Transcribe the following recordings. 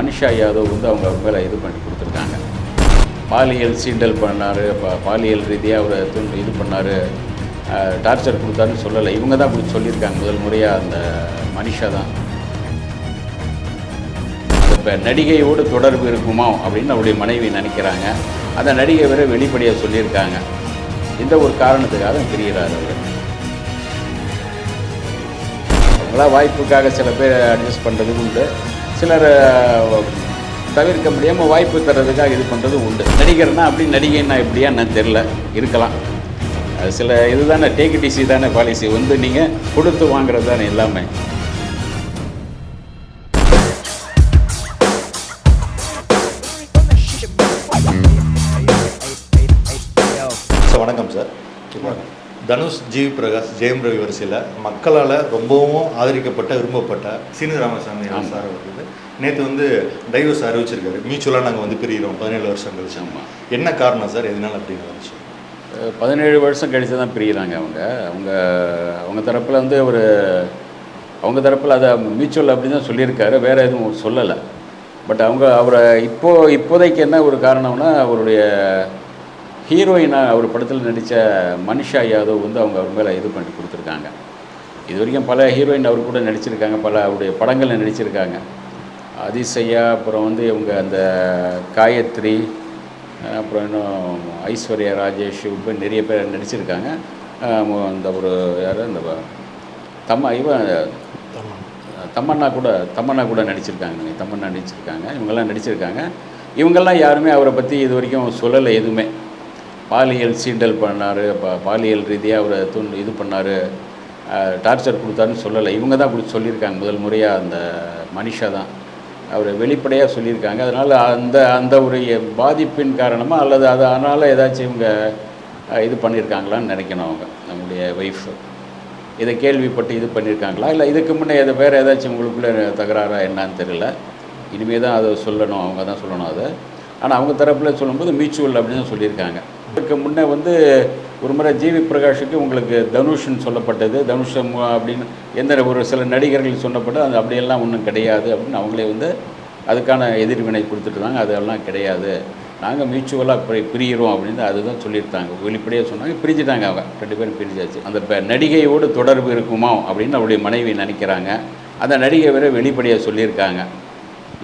மனிஷா யாதவ் வந்து அவங்க மேலே இது பண்ணி கொடுத்துருக்காங்க. பாலியல் சீண்டல் பண்ணார் பாலியல் ரீதியாக அவரை தூண்டு இது பண்ணார் டார்ச்சர் கொடுத்தாருன்னு சொல்லலை. இவங்க தான் அப்படி சொல்லியிருக்காங்க. முதல் முறையாக அந்த மனிஷா தான். இப்போ நடிகையோடு தொடர்பு இருக்குமா அப்படின்னு அவருடைய மனைவி நினைக்கிறாங்க. அந்த நடிகை வேற வெளிப்படையாக சொல்லியிருக்காங்க. இந்த ஒரு காரணத்துக்காக தான் பிரிகிறார் அவர். அவங்களா வாய்ப்புக்காக சில பேர் அட்ஜஸ்ட் பண்ணுறது உண்டு. சிலர் தவிர்க்க முடியாமல் வாய்ப்பு தர்றதுக்காக இது பண்ணுறது உண்டு. நடிகர்னா அப்படி நடிகைன்னா எப்படியா நான் தெரில இருக்கலாம். அது சில இதுதானே டேக் டிசி தானே பாலிசி வந்து நீங்கள் கொடுத்து வாங்குறது தானே எல்லாமே. தனுஷ் ஜி பிரகாஷ் ஜெயம் ரவி வரிசையில் மக்களால் ரொம்பவும் ஆதரிக்கப்பட்ட விரும்பப்பட்ட சீனு ராமசாமி சார் அவர்கள் நேற்று வந்து டைவர்ஸ் அறிவிச்சிருக்காரு. மியூச்சுவலாக நாங்கள் வந்து பிரிகிறோம் பதினேழு வருஷம் கழிச்சு. என்ன காரணம் சார்? எதனால வந்துச்சு? அஹ் பதினேழு வருஷம் கழித்து தான் பிரிகிறாங்க அவங்க. அவங்க அவங்க தரப்பில் வந்து ஒரு அவங்க தரப்பில் அதை மியூச்சுவல் அப்படி தான் சொல்லியிருக்காரு. வேறு எதுவும் சொல்லலை. பட் அவங்க அவரை இப்போ இப்போதைக்கு என்ன ஒரு காரணம்னா அவருடைய ஹீரோயினாக அவர் படத்தில் நடித்த மனிஷா யாதவ் வந்து அவங்க அவர் மேலே இது பண்ணி கொடுத்துருக்காங்க. இது வரைக்கும் பல ஹீரோயின் அவர் கூட நடிச்சிருக்காங்க பல அவருடைய படங்களில் நடிச்சிருக்காங்க. அதிசயா அப்புறம் வந்து இவங்க அந்த காயத்ரி அப்புறம் இன்னும் ஐஸ்வர்யா ராஜேஷ் இப்போ நிறைய பேர் நடிச்சிருக்காங்க. அந்த ஒரு யார் அந்த வ- தம்ம இவன் தமன்னா கூட தமன்னா கூட நடிச்சிருக்காங்க தமன்னா நடிச்சிருக்காங்க. இவங்கெல்லாம் நடிச்சிருக்காங்க. இவங்கெல்லாம் யாருமே அவரை பற்றி இது வரைக்கும் சொல்லலை எதுவுமே. பாலியல் சீண்டல் பண்ணார் பா பாலியல் ரீதியாக அவரை தூண் இது பண்ணார் டார்ச்சர் கொடுத்தாருன்னு சொல்லலை. இவங்க தான் அப்படி சொல்லியிருக்காங்க. முதல் முறையாக அந்த மனிஷா தான் அவர் வெளிப்படையாக சொல்லியிருக்காங்க. அதனால் அந்த அந்த ஒரு பாதிப்பின் காரணமாக அல்லது அது அதனால் ஏதாச்சும் இவங்க இது பண்ணியிருக்காங்களான்னு நினைக்கணும் அவங்க நம்முடைய ஒய்ஃபு இதை கேள்விப்பட்டு இது பண்ணியிருக்காங்களா? இல்லை இதுக்கு முன்னே எதை வேறு ஏதாச்சும் உங்களுக்குள்ளே தகராறா என்னான்னு தெரியல. இனிமேல் தான் அதை சொல்லணும். அவங்க தான் சொல்லணும் அதை. ஆனால் அவங்க தரப்பில் சொல்லும்போது மியூச்சுவல் அப்படின்னு தான் சொல்லியிருக்காங்க. இதுக்கு முன்னே வந்து ஒரு முறை ஜிவி பிரகாஷுக்கு உங்களுக்கு தனுஷ்னு சொல்லப்பட்டது. தனுஷ் அப்படின்னு எந்த ஒரு சில நடிகர்கள் சொன்னப்பட்டு அது அப்படியெல்லாம் ஒன்றும் கிடையாது அப்படின்னு அவங்களே வந்து அதுக்கான எதிர்வினை கொடுத்துட்ருந்தாங்க அதெல்லாம் கிடையாது. நாங்கள் மியூச்சுவலாக பிரி பிரிகிறோம் அப்படின்னு அதுதான் சொல்லியிருந்தாங்க வெளிப்படையாக சொன்னாங்க பிரிஞ்சுட்டாங்க அவங்க. ரெண்டு பேரும் பிரிஞ்சாச்சு. அந்த இப்போ நடிகையோடு தொடர்பு இருக்குமா அப்படின்னு அவருடைய மனைவி நினைக்கிறாங்க. அந்த நடிகை வேறு வெளிப்படையாக சொல்லியிருக்காங்க.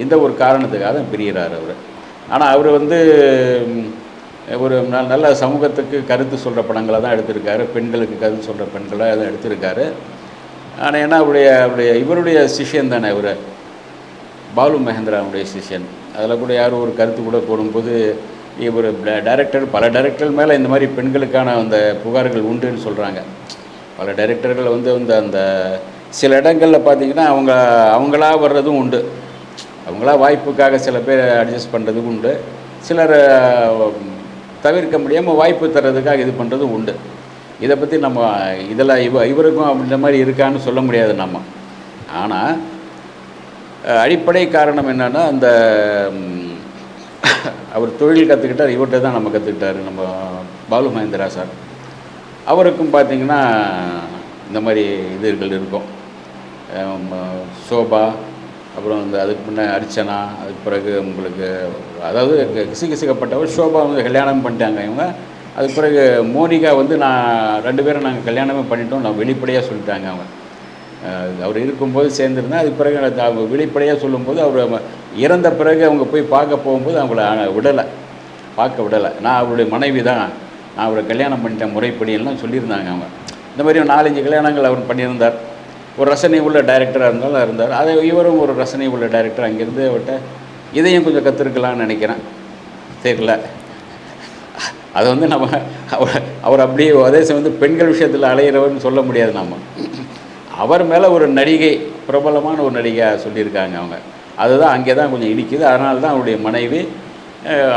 இந்த ஒரு காரணத்துக்காக தான் பிரிகிறார் அவர். ஆனால் அவர் வந்து ஒரு நல்ல சமூகத்துக்கு கருத்து சொல்கிற படங்களை தான் எடுத்திருக்காரு. பெண்களுக்கு கருத்து சொல்கிற பெண்களை தான் எடுத்திருக்காரு. ஆனால் ஏன்னா அவருடைய அவருடைய இவருடைய சிஷ்யன் தானே இவர்? பாலு மகேந்திராவுடைய சிஷ்யன். அதில் கூட யாரும் ஒரு கருத்து கூட போடும்போது இவர் டைரக்டர் பல டைரக்டர் மேலே இந்த மாதிரி பெண்களுக்கான அந்த புகார்கள் உண்டுன்னு சொல்கிறாங்க பல டைரக்டர்கள் வந்து வந்து அந்த சில இடங்களில் பார்த்தீங்கன்னா அவங்க அவங்களா வர்றதும் உண்டு. அவங்களா வாய்ப்புக்காக சில பேர் அட்ஜஸ்ட் பண்ணுறதுக்கும் உண்டு. சிலர் தவிர்க்க முடியாமல் வாய்ப்பு தர்றதுக்காக இது பண்ணுறதும் உண்டு. இதை பற்றி நம்ம இதில் இவ இவருக்கும் அப்படின்ற மாதிரி இருக்கான்னு சொல்ல முடியாது நம்ம. ஆனால் அடிப்படை காரணம் என்னன்னா அந்த அவர் தொழில் கற்றுக்கிட்டார் இவர்கிட்ட தான் நம்ம கற்றுக்கிட்டாரு நம்ம பாலு மகேந்திரா சார். அவருக்கும் பார்த்தீங்கன்னா இந்த மாதிரி இதுகள் இருக்கும். சோபா அப்புறம் இந்த அதுக்கு முன்னே அர்ச்சனா அதுக்கு பிறகு உங்களுக்கு அதாவது கிசுகிசுக்கப்பட்டவர் ஷோபா வந்து கல்யாணம் பண்ணிட்டாங்க இவங்க. அதுக்கு பிறகு மோனிகா வந்து நான் ரெண்டு பேரும் நாங்கள் கல்யாணமே பண்ணிட்டோம் நான் வெளிப்படையாக சொல்லிட்டாங்க அவங்க. அவர் இருக்கும்போது சேர்ந்துருந்தேன் அதுக்கு பிறகு அவங்க வெளிப்படையாக சொல்லும்போது அவர் இறந்த பிறகு அவங்க போய் பார்க்க போகும்போது அவங்கள விடலை. பார்க்க விடலை. நான் அவருடைய மனைவி தான். நான் அவரை கல்யாணம் பண்ணிட்டேன் முறைப்படி எல்லாம் சொல்லியிருந்தாங்க அவங்க. இந்த மாதிரி நாலஞ்சு கல்யாணங்கள் அவர் பண்ணியிருந்தார். ஒரு ரசனை உள்ள டைரக்டராக இருந்தாலும் இருந்தார். அதை இவரும் ஒரு ரசனை உள்ள டைரக்டர் அங்கேருந்து அவர்கிட்ட இதையும் கொஞ்சம் கற்றுருக்கலாம்னு நினைக்கிறேன். தெரியல. அதை வந்து நம்ம அவர் அவர் அப்படியே அதே சமயம் வந்து பெண்கள் விஷயத்தில் அலையிறவர்னு சொல்ல முடியாது நம்ம. அவர் மேலே ஒரு நடிகை பிரபலமான ஒரு நடிகையாக சொல்லியிருக்காங்க அவங்க. அதுதான் அங்கே தான் கொஞ்சம் இடிக்குது அதனால தான் அவருடைய மனைவி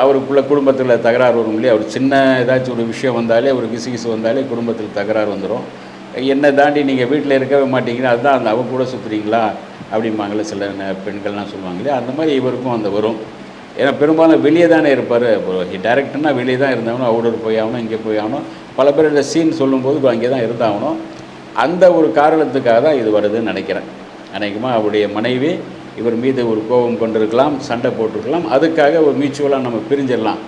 அவருக்குள்ள குடும்பத்தில் தகராறு வரும் இல்லையா? ஒரு சின்ன ஏதாச்சும் ஒரு விஷயம் வந்தாலே ஒரு கிசு கிசு வந்தாலே குடும்பத்தில் தகராறு வந்துடும் என்னை தாண்டி நீங்கள் வீட்டில் இருக்கவே மாட்டீங்க அதுதான் அந்த அவங்க கூட சுற்றுறீங்களா அப்படிம்பாங்களே சில பெண்கள்லாம் சொல்லுவாங்க இல்லையா? அந்த மாதிரி இவருக்கும் அந்த வரும். ஏன்னா பெரும்பாலும் வெளியே தானே இருப்பார். டேரக்டர்னா வெளியே தான் இருந்தாகணும். அவுடர் போய் ஆகணும் இங்கே போய் ஆகணும். பல பேர் இந்த சீன் சொல்லும்போது அங்கே தான் இருந்தாகணும். அந்த ஒரு காரணத்துக்காக தான் இது வருதுன்னு நினைக்கிறேன். அநேகமாக அவருடைய மனைவி இவர் மீது ஒரு கோபம் கொண்டிருக்கலாம் சண்டை போட்டிருக்கலாம். அதுக்காக ஒரு மியூச்சுவலாக நம்ம பிரிஞ்சிடலாம்.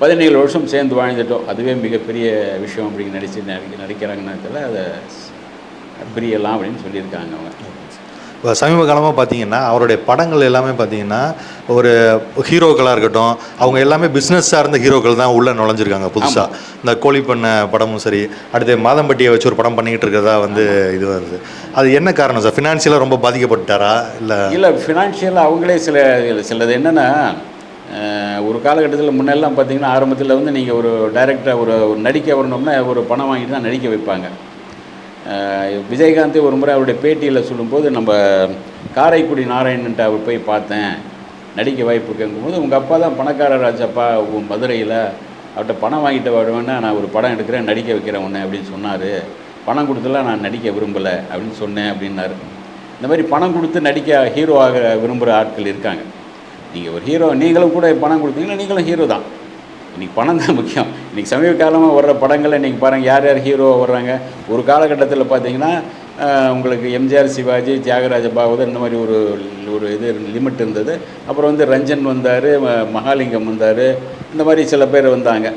பதினேழு வருஷம் சேர்ந்து வாழ்ந்துட்டோம். அதுவே மிகப்பெரிய விஷயம் அப்படின்னு நடிச்சு நடிக்க நடிக்கிறாங்கன்னு தெரியல அதை பிரியலாம் அப்படின்னு சொல்லியிருக்காங்க அவங்க. இப்போ சமீப காலமாக பார்த்தீங்கன்னா அவருடைய படங்கள் எல்லாமே பார்த்தீங்கன்னா ஒரு ஹீரோக்களாக இருக்கட்டும் அவங்க எல்லாமே பிஸ்னஸ் சார்ந்த ஹீரோக்கள் தான் உள்ளே நுழைஞ்சிருக்காங்க புதுசாக இந்த கோழி பண்ண படமும் சரி அடுத்து மாதம்பட்டியை வச்சு ஒரு படம் பண்ணிக்கிட்டு இருக்கிறதா வந்து இது வருது. அது என்ன காரணம் சார்? ஃபினான்ஷியலாக ரொம்ப பாதிக்கப்பட்டாரா இல்லை? இல்லை ஃபினான்ஷியலாக அவங்களே சில சிலது என்னென்னா ஒரு காலகட்டத்தில் முன்னெல்லாம் பார்த்தீங்கன்னா ஆரம்பத்தில் வந்து நீங்கள் ஒரு டைரக்டாக ஒரு நடிக்க வரணும்னா ஒரு பணம் வாங்கிட்டு தான் நடிக்க வைப்பாங்க. விஜயகாந்த் ஒரு முறை அவருடைய பேட்டியில் சொல்லும்போது நம்ம காரைக்குடி நாராயணன்ட்டு அவர் போய் பார்த்தேன் நடிக்க வாய்ப்பு கேட்கும்போது உங்கள் அப்பா தான் பணக்கார ராஜப்பா மதுரையில் அவர்கிட்ட பணம் வாங்கிட்டு வருவேன்னா நான் ஒரு படம் எடுக்கிறேன் நடிக்க வைக்கிறேன் உன்னை அப்படின்னு சொன்னார். பணம் கொடுத்துலாம் நான் நடிக்க விரும்பலை அப்படின்னு சொன்னேன் அப்படின்னாரு. இந்த மாதிரி பணம் கொடுத்து நடிக்க ஹீரோ ஆக விரும்புகிற ஆட்கள் இருக்காங்க. நீங்கள் ஒரு ஹீரோ நீங்களும் கூட பணம் கொடுத்தீங்கன்னா நீங்களும் ஹீரோ தான். இன்றைக்கி பணம் தான் முக்கியம். இன்றைக்கி சமீப காலமாக வர்ற படங்கள் இன்றைக்கி பாருங்கள் யார் யார் ஹீரோ வர்றாங்க? ஒரு காலகட்டத்தில் பார்த்தீங்கன்னா உங்களுக்கு எம்ஜிஆர் சிவாஜி தியாகராஜ பாகவதர் இந்த மாதிரி ஒரு ஒரு இது லிமிட் இருந்தது. அப்புறம் வந்து ரஞ்சன் வந்தார் மகாலிங்கம் வந்தார் இந்த மாதிரி சில பேர் வந்தாங்க.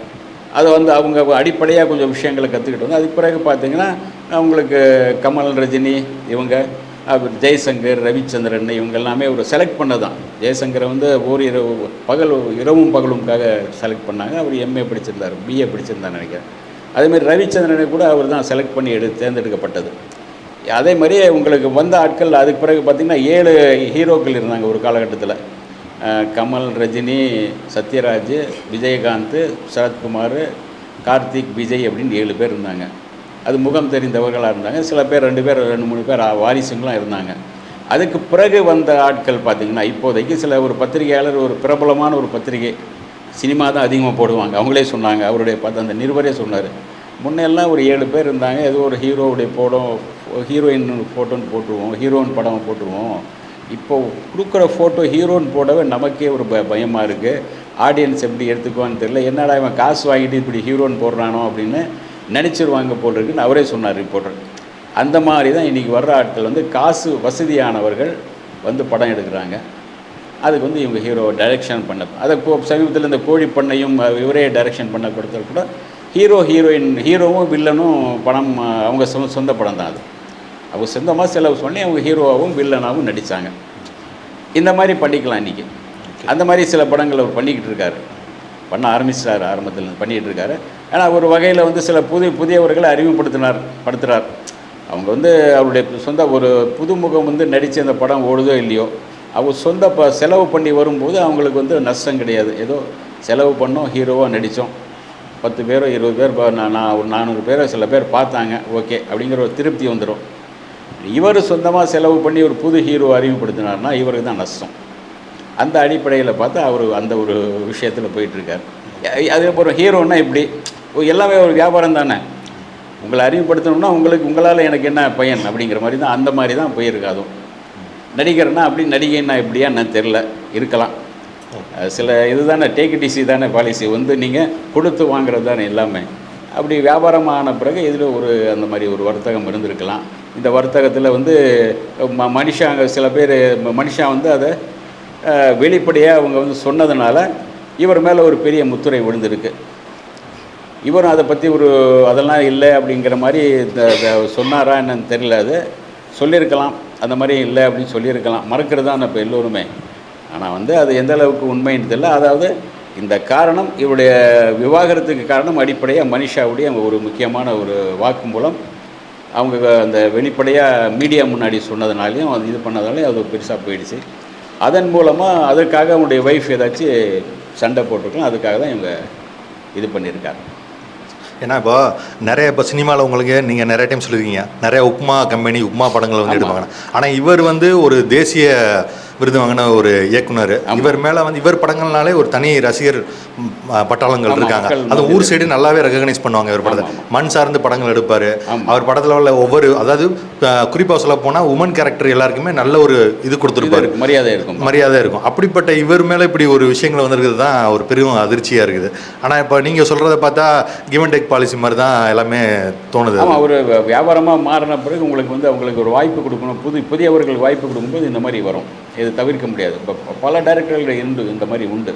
அதை வந்து அவங்க அடிப்படையாக கொஞ்சம் விஷயங்களை கற்றுக்கிட்டு வந்து அதுக்கு பிறகு பார்த்தீங்கன்னா அவங்களுக்கு கமல் ரஜினி இவங்க அப்புறம் ஜெய்சங்கர் ரவிச்சந்திரன் இவங்க எல்லாமே ஒரு செலக்ட் பண்ணதான். ஜெய்சங்கரை வந்து ஓர் இரவு பகல் இரவும் பகலும்காக செலக்ட் பண்ணாங்க. அவர் எம்ஏ படிச்சிருந்தார் பிஏ படிச்சிருந்தார் நினைக்கிறேன். அதேமாதிரி ரவிச்சந்திரனை கூட அவர் தான் செலக்ட் பண்ணி எடு தேர்ந்தெடுக்கப்பட்டது. அதே மாதிரி உங்களுக்கு வந்த ஆட்கள் அதுக்கு பிறகு பார்த்திங்கன்னா ஏழு ஹீரோக்கள் இருந்தாங்க ஒரு காலகட்டத்தில். கமல் ரஜினி சத்யராஜ் விஜயகாந்த் சரத்குமார் கார்த்திக் விஜய் அப்படின்னு ஏழு பேர் இருந்தாங்க. அது முகம் தெரிந்தவர்களாக இருந்தாங்க. சில பேர் ரெண்டு பேர் ரெண்டு மூணு பேர் ஆ- வாரிசுங்களும் இருந்தாங்க. அதுக்கு பிறகு வந்த ஆட்கள் பார்த்திங்கன்னா இப்போதைக்கு சில ஒரு பத்திரிகையாளர் ஒரு பிரபலமான ஒரு பத்திரிகை சினிமா தான் அதிகமாக போடுவாங்க. அவங்களே சொன்னாங்க அவருடைய பார்த்து அந்த நிருபரே சொன்னார். முன்னெல்லாம் ஒரு ஏழு பேர் இருந்தாங்க. ஏதோ ஒரு ஹீரோவுடைய படம் ஹீரோயின் ஃபோட்டோன்னு போட்டுருவோம் ஹீரோயின் படம் போட்டுருவோம். இப்போ கொடுக்குற ஃபோட்டோ ஹீரோன்னு போடவே நமக்கே ஒரு ப பயமாக இருக்குது ஆடியன்ஸ் எப்படி எடுத்துக்குவான்னு தெரியல. என்னடா இவன் காசு வாங்கிட்டு இப்படி ஹீரோன்னு போடுறானோ அப்படின்னு நினச்சிருவாங்க போல் இருக்குன்னு அவரே சொன்னார் ரிப்போர்ட்டர் அந்த மாதிரி தான் இன்றைக்கி வர்ற ஆட்கள் வந்து காசு வசதியானவர்கள் வந்து படம் எடுக்கிறாங்க. அதுக்கு வந்து இவங்க ஹீரோ டைரக்ஷன் பண்ண அதை இப்போ சமீபத்தில் இந்த கோழி பண்ணையும் இவரே டைரக்ஷன் பண்ண கொடுத்தது கூட ஹீரோ ஹீரோயின் ஹீரோவும் வில்லனும் படம் அவங்க சொந்த சொந்த படம் தான் அது. அவங்க சொந்தமாக செலவு பண்ணி அவங்க ஹீரோவாகவும் வில்லனாகவும் நடித்தாங்க இந்த மாதிரி பண்ணிக்கலாம் இன்றைக்கி அந்த மாதிரி சில படங்கள் அவர் பண்ணிக்கிட்டு இருக்காரு. பண்ண ஆரம்பிச்சிட்டார் ஆரம்பத்தில் பண்ணிகிட்டு இருக்காரு ஏன்னா ஒரு வகையில் வந்து சில புதிய புதியவர்களை அறிமுகப்படுத்தினார் படுத்துகிறார் அவங்க வந்து அவருடைய சொந்த ஒரு புதுமுகம் வந்து நடித்த அந்த படம் ஓடுதோ இல்லையோ அவங்க சொந்த ப செலவு பண்ணி வரும்போது அவங்களுக்கு வந்து நஷ்டம் கிடையாது. ஏதோ செலவு பண்ணோம் ஹீரோவாக நடித்தோம் பத்து பேரோ இருபது பேர் நான் நான் ஒரு நானூறு பேரோ சில பேர் பார்த்தாங்க ஓகே அப்படிங்கிற ஒரு திருப்தி வந்துடும் இவர் சொந்தமாக செலவு பண்ணி ஒரு புது ஹீரோ அறிமுகப்படுத்தினார்னா இவருக்கு தான் நஷ்டம். அந்த அடிப்படையில் பார்த்தா அவர் அந்த ஒரு விஷயத்தில் போயிட்டுருக்கார். அதுக்கப்புறம் ஹீரோன்னா இப்படி ஓ, எல்லாமே ஒரு வியாபாரம் தானே. உங்களை அறிவுப்படுத்தணும்னா உங்களுக்கு உங்களால் எனக்கு என்ன பையன் அப்படிங்கிற மாதிரி தான் அந்த மாதிரி தான் போயிருக்காதும் நடிகர்னா அப்படி நடிகைன்னா எப்படியா நான் தெரில இருக்கலாம். சில இதுதானே டேக் டிசி தானே பாலிசி வந்து நீங்கள் கொடுத்து வாங்குறது தானே எல்லாமே. அப்படி வியாபாரமான பிறகு இதில் ஒரு அந்த மாதிரி ஒரு வர்த்தகம் இருந்திருக்கலாம். இந்த வர்த்தகத்தில் வந்து ம மனுஷாங்க சில பேர் மனுஷா வந்து அதை வெளிப்படையாக அவங்க வந்து சொன்னதுனால இவர் மேலே ஒரு பெரிய முத்துரை விழுந்திருக்கு. இவரும் அதை பற்றி ஒரு அதெல்லாம் இல்லை அப்படிங்கிற மாதிரி இந்த சொன்னாரா என்னன்னு தெரியல அது. சொல்லியிருக்கலாம். அந்த மாதிரி இல்லை அப்படின்னு சொல்லியிருக்கலாம். மறக்கிறது தான் இப்போ எல்லோருமே. ஆனால் வந்து அது எந்த அளவுக்கு உண்மைன்னு தெரியல. அதாவது இந்த காரணம் இவருடைய விவாகரத்துக்கு காரணம் அடிப்படையாக மனிஷாவுடைய ஒரு முக்கியமான ஒரு வாக்கு மூலம் அவங்க அந்த வெளிப்படையாக மீடியா முன்னாடி சொன்னதுனாலையும் அது இது பண்ணதாலையும் அது பெருசாக போயிடுச்சு. அதன் மூலமாக அதற்காக அவங்களுடைய ஒய்ஃப் ஏதாச்சும் சண்டை போட்டிருக்கலாம். அதுக்காக தான் இவங்க இது பண்ணியிருக்காங்க. ஏன்னா இப்போ நிறைய இப்போ சினிமாவில் உங்களுக்கு நீங்கள் நிறைய டைம் சொல்லியிருக்கீங்க. நிறைய உப்மா கம்பெனி உப்மா படங்கள் வந்து. எடுப்பாங்க. ஆனால் இவர் வந்து ஒரு தேசிய விருது வாங்கின ஒரு இயக்குனர். இவர் மேலே வந்து இவர் படங்கள்னாலே ஒரு தனி ரசிகர் பட்டாளங்கள் இருக்காங்க. அது ஊர். சைடு நல்லாவே ரெகக்னைஸ் பண்ணுவாங்க இவர் படத்தை. மண் சார்ந்து படங்கள் எடுப்பார். அவர் படத்தில் உள்ள ஒவ்வொரு அதாவது குறிப்பாக சொல்ல போனால் உமன் கேரக்டர் எல்லாருக்குமே நல்ல ஒரு இது கொடுத்துருப்பாரு. மரியாதை இருக்கும். மரியாதை இருக்கும். அப்படிப்பட்ட இவர் மேலே இப்படி ஒரு விஷயங்கள் வந்திருக்கிறது தான் ஒரு பெரும் அதிர்ச்சியாக இருக்குது. ஆனால் இப்போ நீங்கள் சொல்கிறத பார்த்தா கிவ் அண்ட் டேக் பாலிசி மாதிரி தான் எல்லாமே தோணுது. ஒரு வியாபாரமாக மாறின பிறகு உங்களுக்கு வந்து அவங்களுக்கு ஒரு வாய்ப்பு கொடுக்கணும். புது புதியவர்களுக்கு வாய்ப்பு கொடுக்கும்போது இந்த மாதிரி வரும். இது தவிர்க்க முடியாது. இப்போ பல டைரக்டர்கள் உண்டு இந்த மாதிரி உண்டு.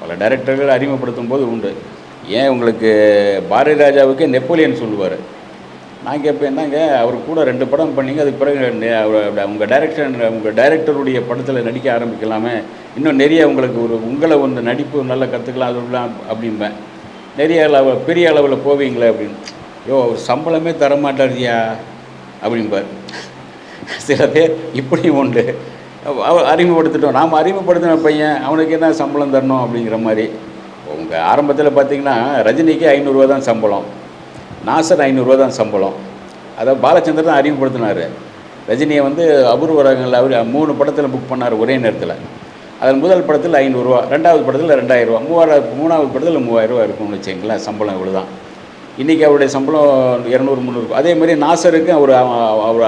பல டைரக்டர்கள் அறிமுகப்படுத்தும் போது உண்டு. ஏன் உங்களுக்கு பாரதி ராஜாவுக்கு நெப்போலியன் சொல்லுவார்? நான் கேட்பேன் என்னங்க அவர் கூட ரெண்டு படம் பண்ணீங்க அதுக்கு பிறகு அவர் உங்கள் டைரக்டர் உங்கள் டைரக்டருடைய படத்தில் நடிக்க ஆரம்பிக்கலாமே. இன்னும் நிறைய உங்களுக்கு ஒரு உங்களை ஒன்று நடிப்பு நல்லா கற்றுக்கலாம் அதுலாம் அப்படிம்பேன். நிறைய அளவு பெரிய அளவில் போவீங்களே அப்படின்னு. யோ அவர் சம்பளமே தர மாட்டாரியா அப்படிம்பார் சில பேர் இப்படியும் உண்டு. அறிமுகப்படுத்திட்டோம். நாம் அறிமுகப்படுத்தின பையன் அவனுக்கு என்ன சம்பளம் தரணும் அப்படிங்கிற மாதிரி. உங்கள் ஆரம்பத்தில் பார்த்தீங்கன்னா ரஜினிக்கு ஐநூறுரூவா தான் சம்பளம். நாசர் ஐநூறுரூவா தான் சம்பளம். அதை பாலச்சந்தர் தான் அறிமுகப்படுத்தினார். ரஜினியை வந்து அபூர்வரங்கள் அவர் மூணு படத்தில் புக் பண்ணார் ஒரே நேரத்தில். அதில் முதல் படத்தில் ஐநூறுரூவா ரெண்டாவது படத்தில் ரெண்டாயிரரூவா மூவாயிரம் மூணாவது படத்தில் மூவாயிரரூவா இருக்கும்னு வச்சுங்களேன் சம்பளம் இவ்வளோ தான் இன்றைக்கி அவருடைய சம்பளம் இரநூறு முந்நூறு அதே மாதிரி நாசருக்கு அவர் அவர்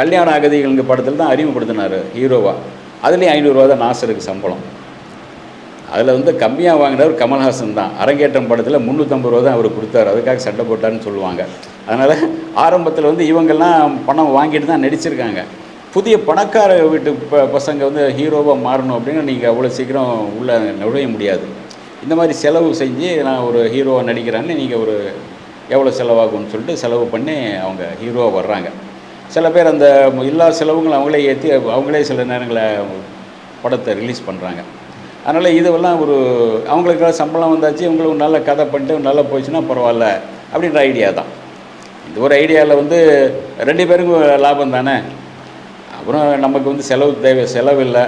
கல்யாண அகதிகள்ங்க படத்தில் தான் அறிமுகப்படுத்தினார் ஹீரோவாக அதுலேயும் ஐநூறுரூவா தான் நாசருக்கு சம்பளம். அதில் வந்து கம்மியாக வாங்கினவர் கமல்ஹாசன் தான். அரங்கேற்றம் படத்தில் முந்நூற்றம்பது ரூபா தான் அவர் கொடுத்தாரு. அதுக்காக சண்டை போட்டார்னு சொல்லுவாங்க. அதனால் ஆரம்பத்தில் வந்து இவங்கெல்லாம் பணம் வாங்கிட்டு தான் நடிச்சிருக்காங்க. புதிய பணக்கார வீட்டு ப பசங்க வந்து ஹீரோவாக மாறணும் அப்படின்னு நீங்கள் அவ்வளோ சீக்கிரம் உள்ளே நுழைய முடியாது. இந்த மாதிரி செலவு செஞ்சு நான் ஒரு ஹீரோவாக நடிக்கிறேன்னு நீங்கள் ஒரு எவ்வளோ செலவாகும்னு சொல்லிட்டு செலவு பண்ணி அவங்க ஹீரோவாக வர்றாங்க. சில பேர் அந்த எல்லா செலவுங்களும் அவங்களே ஏற்றி அவங்களே சில நேரங்களில் படத்தை ரிலீஸ் பண்ணுறாங்க அதனால் இதுவெல்லாம் ஒரு அவங்களுக்கெல்லாம் சம்பளம் வந்தாச்சு இவங்களுக்கு நல்ல கதை பண்ணிட்டு நல்லா போச்சுன்னா பரவாயில்ல அப்படின்ற ஐடியா தான். இந்த ஒரு ஐடியாவில் வந்து ரெண்டு பேருக்கும் லாபம் தானே? அப்புறம் நமக்கு வந்து செலவு தேவை செலவு இல்லை.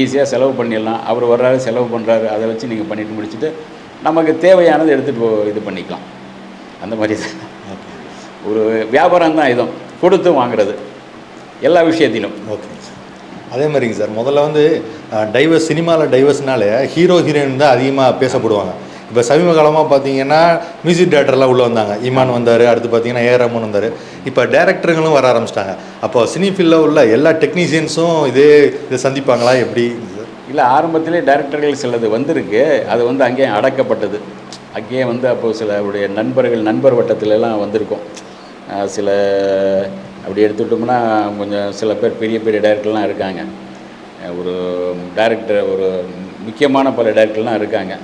ஈஸியாக செலவு பண்ணிடலாம். அவர் வர்றாரு செலவு பண்ணுறாரு அதை வச்சு நீங்கள் பண்ணிட்டு முடிச்சுட்டு நமக்கு தேவையானது எடுத்துகிட்டு போ இது பண்ணிக்கலாம். அந்த மாதிரி தான். ஒரு வியாபாரம் தான் இதுவும் கொடுத்து வாங்குறது. எல்லா விஷயத்திலும். ஓகே சார் அதே மாதிரிங்க சார் முதல்ல வந்து டைவர்ஸ் சினிமாவில் டைவர்ஸ்னாலே ஹீரோ ஹீரோயின் தான் அதிகமாக பேசப்படுவாங்க. இப்போ சமீப காலமாக பார்த்தீங்கன்னா மியூசிக் டேரக்டர்லாம் உள்ளே வந்தாங்க. இமான் வந்தார் அடுத்து பார்த்தீங்கன்னா ஏ ரமன் வந்தார். இப்போ டேரக்டருங்களும் வர ஆரம்பிச்சிட்டாங்க. அப்போ சினி ஃபீல்டில் உள்ள எல்லா டெக்னீஷியன்ஸும் இதே இதை சந்திப்பாங்களா? எப்படி? சார் இல்லை ஆரம்பத்திலே டைரக்டர்கள் சிலது வந்திருக்கு. அது வந்து அங்கேயே அடக்கப்பட்டது. அங்கேயே வந்து அப்போது சில அவருடைய நண்பர்கள் நண்பர் வட்டத்துல எல்லாம் வந்திருக்கும். சில அப்படி எடுத்துக்கிட்டோம்னா கொஞ்சம் சில பேர் பெரிய பெரிய டேரக்டர்லாம் இருக்காங்க. ஒரு டேரக்டர் ஒரு முக்கியமான பல டேரக்டர்லாம் இருக்காங்க.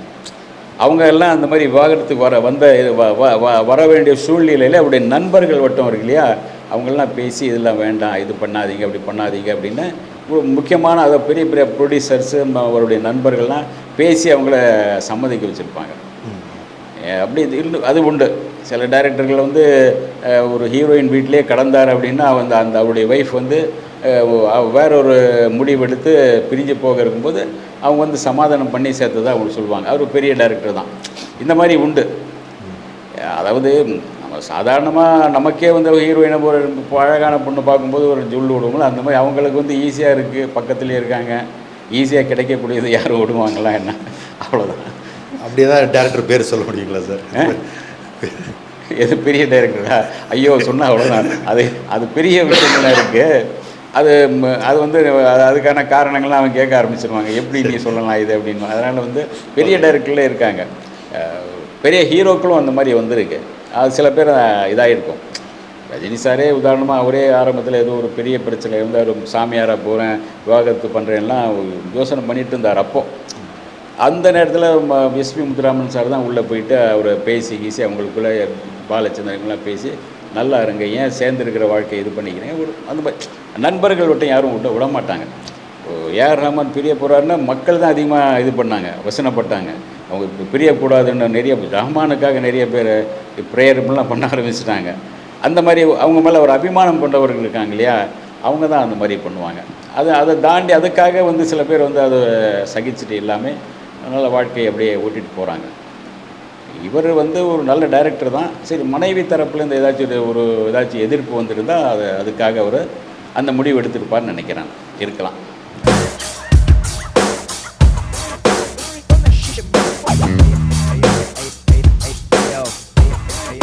அவங்க எல்லாம் அந்த மாதிரி விவாகரத்துக்கு வர வந்த வ- வ- வ- வர வேண்டிய சூழ்நிலையில் அவருடைய நண்பர்கள் வட்டம் இருக்கு இல்லையா? அவங்கெல்லாம் பேசி இதெல்லாம் வேண்டாம் இது பண்ணாதீங்க அப்படி பண்ணாதீங்க அப்படின்னு ஒரு முக்கியமான அதை பெரிய பெரிய ப்ரொடியூசர்ஸு அவருடைய நண்பர்கள்லாம் பேசி அவங்கள சம்மதிக்க வச்சுருப்பாங்க. அப்படி இது இருந்து அது உண்டு. சில டைரக்டர்கள் வந்து ஒரு ஹீரோயின் வீட்டிலே கடந்தார் அப்படின்னா அந்த அந்த அவருடைய ஒய்ஃப் வந்து வேற ஒரு முடிவெடுத்து பிரிஞ்சு போக இருக்கும்போது அவங்க வந்து சமாதானம் பண்ணி சேர்த்ததா அவங்க சொல்லுவாங்க. அவர் ஒரு பெரிய டைரக்டர் தான். இந்த மாதிரி உண்டு. அதாவது நம்ம சாதாரணமாக நமக்கே வந்து ஹீரோயினை ஒரு அழகான பொண்ணு பார்க்கும்போது ஒரு ஜுல் விடுவோம்ல அந்த மாதிரி அவங்களுக்கு வந்து ஈஸியாக இருக்குது பக்கத்துலேயே இருக்காங்க. ஈஸியாக கிடைக்கக்கூடியது யாரும் விடுவாங்களா என்ன? அவ்வளோதான் அப்படியே தான் டேரக்டர் பேர் சொல்ல முடியுங்களா சார் எது பெரிய டைரக்டரா ஐயோ சொன்னால் அவ்வளோதான் அது அது பெரிய விஷயங்கள்லாம் இருக்குது அது அது வந்து அது- அதுக்கான காரணங்கள்லாம் அவன் கேட்க ஆரம்பிச்சிருவாங்க. எப்படி நீ சொல்லலாம் இது அப்படின்னு. அதனால் வந்து பெரிய டைரக்டர்ல இருக்காங்க. பெரிய ஹீரோக்களும் அந்த மாதிரி வந்திருக்கு. அது சில பேர் இதாகிருக்கும் ரஜினி சாரே உதாரணமாக அவரே ஆரம்பத்தில் ஏதோ ஒரு பெரிய பிரச்சனை இருந்தார் சாமியாராக போகிறேன் விவாகரத்து பண்ணுறேன்லாம் யோசனை பண்ணிட்டு இருந்தார் அப்போ. அந்த நேரத்தில் எஸ்பி முத்துராமன் சார் தான் உள்ளே போயிட்டு அவரை பேசி கீசி அவங்களுக்குள்ளே பாலச்சந்திரங்களாம் பேசி நல்லா இருங்க ஏன் சேர்ந்துருக்கிற வாழ்க்கையை இது பண்ணிக்கிறேன் ஒரு அந்த மாதிரி நண்பர்கள் விட்டு யாரும் விட்ட விட மாட்டாங்க. ஏஆர் ரஹ்மான் பிரிய போகிறாருன்னா மக்கள் தான் அதிகமாக இது பண்ணாங்க வசனப்பட்டாங்க. அவங்க இப்போ பிரியக்கூடாதுன்னு நிறைய ரஹ்மானுக்காக நிறைய பேர் ப்ரேயர்லாம் பண்ண ஆரம்பிச்சிட்டாங்க. அந்த மாதிரி அவங்க மேலே ஒரு அபிமானம் கொண்டவர்கள் இருக்காங்க இல்லையா? அவங்க தான் அந்த மாதிரி பண்ணுவாங்க. அது அதை தாண்டி அதுக்காக வந்து சில பேர் வந்து அதை சகிச்சுட்டு இல்லாமல் அதனால் வாழ்க்கையை அப்படியே ஓட்டிட்டு போகிறாங்க இவர் வந்து ஒரு நல்ல டைரக்டர் தான். சரி மனைவி தரப்புலேருந்து ஏதாச்சும் ஒரு- ஒரு ஏதாச்சும் எதிர்ப்பு வந்திருந்தால் அது அதுக்காக அவர் அந்த முடிவு எடுத்திருப்பார்னு நினைக்கிறான். இருக்கலாம்.